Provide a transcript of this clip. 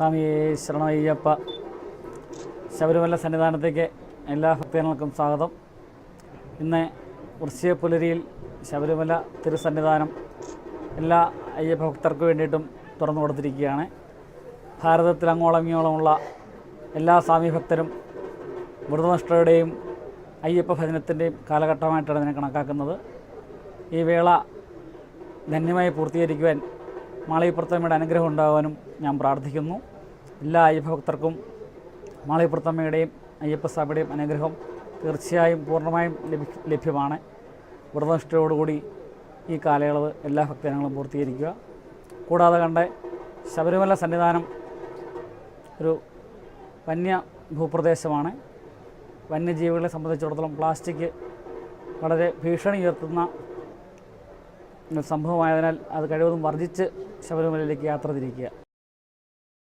സ്വാമി ശരണയ്യപ്പ ശബരിമല സന്നിധാനത്തേക്ക് എല്ലാ ഭക്തജനങ്ങൾക്കും സ്വാഗതം. ഇന്ന് വൃശ്ചിക പുലരിയിൽ ശബരിമല തിരുസന്നിധാനം എല്ലാ അയ്യപ്പ ഭക്തർക്ക് വേണ്ടിയിട്ടും തുറന്നു കൊടുത്തിരിക്കുകയാണ്. ഭാരതത്തിൽ അങ്ങോളം ഇങ്ങോളമുള്ള എല്ലാ സ്വാമി ഭക്തരും വ്രതനിഷ്ഠയുടെയും അയ്യപ്പ ഭജനത്തിന്റെയും കാലഘട്ടമായിട്ടാണ് ഇതിനെ കണക്കാക്കുന്നത്. ഈ വേള ധന്യമായി പൂർത്തീകരിക്കുവാൻ മാളികപ്പുറത്തമ്മയുടെ അനുഗ്രഹം ഉണ്ടാകാനും ഞാൻ പ്രാർത്ഥിക്കുന്നു. എല്ലാ അയ്യപ്പ ഭക്തർക്കും അയ്യപ്പ അയ്യപ്പസ്വാമിയുടെയും അനുഗ്രഹം തീർച്ചയായും പൂർണമായും ലഭി ലഭ്യമാണ്. വ്രതനിഷ്ഠയോടുകൂടി ഈ കാലയളവ് എല്ലാ ഭക്തജനങ്ങളും പൂർത്തീകരിക്കുക. കൂടാതെ കണ്ട് ശബരിമല സന്നിധാനം ഒരു വന്യ ഭൂപ്രദേശമാണ്. വന്യജീവികളെ സംബന്ധിച്ചിടത്തോളം പ്ലാസ്റ്റിക് വളരെ ഭീഷണി ഉയർത്തുന്ന സംഭവമായതിനാൽ അത് കഴിവതും വർജിച്ച് ശബരിമലയിലേക്ക് യാത്ര തിരിക്കുക.